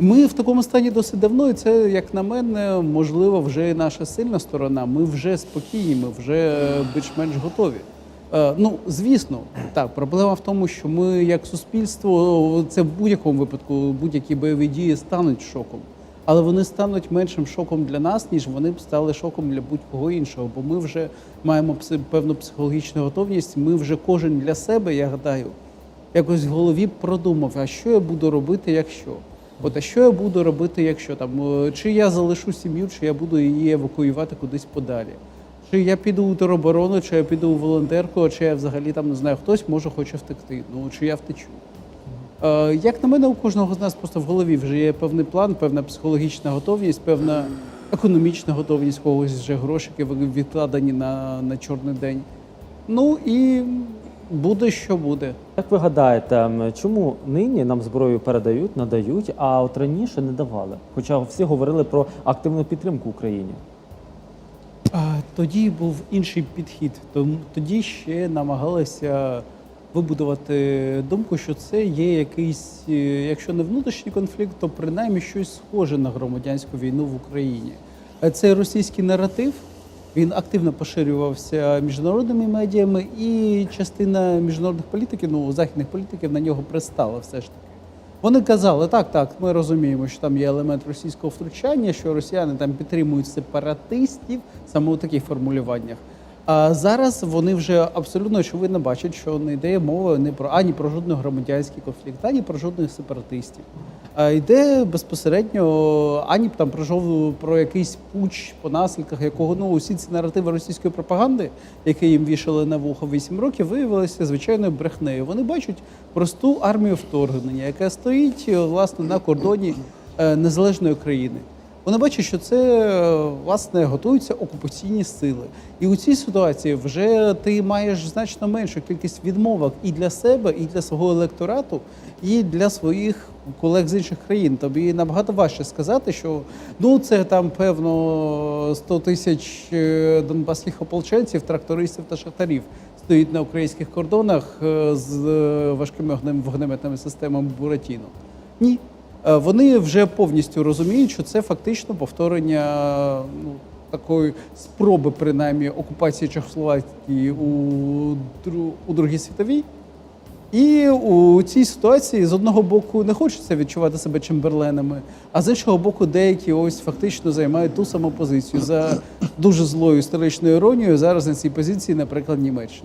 Ми в такому стані досить давно, і це, як на мене, можливо, вже і наша сильна сторона. Ми вже спокійні, ми вже е, більш-менш готові. Е, Ну, звісно, так, проблема в тому, що ми, як суспільство, це в будь-якому випадку, будь-які бойові дії стануть шоком. Але вони стануть меншим шоком для нас, ніж вони б стали шоком для будь-кого іншого. Бо ми вже маємо певну психологічну готовність. Ми вже кожен для себе, я гадаю, якось в голові продумав, а що я буду робити, якщо. От а що я буду робити, якщо там е, чи я залишу сім'ю, чи я буду її евакуювати кудись подалі. Чи я піду у тероборону, чи я піду у волонтерку, чи я взагалі там не знаю, хтось може хоче втекти. Ну чи я втечу. Е, Як на мене, у кожного з нас просто в голові вже є певний план, певна психологічна готовність, певна економічна готовність, когось вже грошики відкладені на, на чорний день. Ну і буде, що буде. Як ви гадаєте, чому нині нам зброю передають, надають, а от раніше не давали? Хоча всі говорили про активну підтримку Україні. Тоді був інший підхід. Тоді ще намагалися вибудувати думку, що це є якийсь, е, якщо не внутрішній конфлікт, то принаймні щось схоже на громадянську війну в Україні. А Цей російський наратив він активно поширювався міжнародними медіями, і частина міжнародних політиків, ну західних політиків, на нього пристала все ж таки. Вони казали, так, так, ми розуміємо, що там є елемент російського втручання, що росіяни там підтримують сепаратистів, саме у таких формулюваннях. А зараз вони вже абсолютно очевидно бачать, що не йде мова не про ані про жодний громадянський конфлікт, ані про жодних сепаратистів. Йде безпосередньо ані там пройшов про якийсь пуч, по наслідках якого ну усі ці наративи російської пропаганди, які їм вішали на вухо 8 років, виявилися звичайною брехнею. Вони бачать просту армію вторгнення, яка стоїть власне на кордоні е, незалежної країни. Вони бачать, що це е, власне готуються окупаційні сили, і у цій ситуації вже ти маєш значно меншу кількість відмовок і для себе, і для свого електорату, і для своїх колег з інших країн. Тобі набагато важче сказати, що ну це там певно 100 тисяч е, донбаських ополченців, трактористів та шахтарів стоїть на українських кордонах е, з важкими огнем- вогнеметними системами Буратіно. Ні. Е, Вони вже повністю розуміють, що це фактично повторення ну, такої спроби, принаймні, окупації Чехословакії у, у Другій світовій. І у цій ситуації з одного боку не хочеться відчувати себе чемберленами, а з іншого боку, деякі ось фактично займають ту саму позицію за дуже злою історичною іронією. Зараз на цій позиції, наприклад, Німеччина.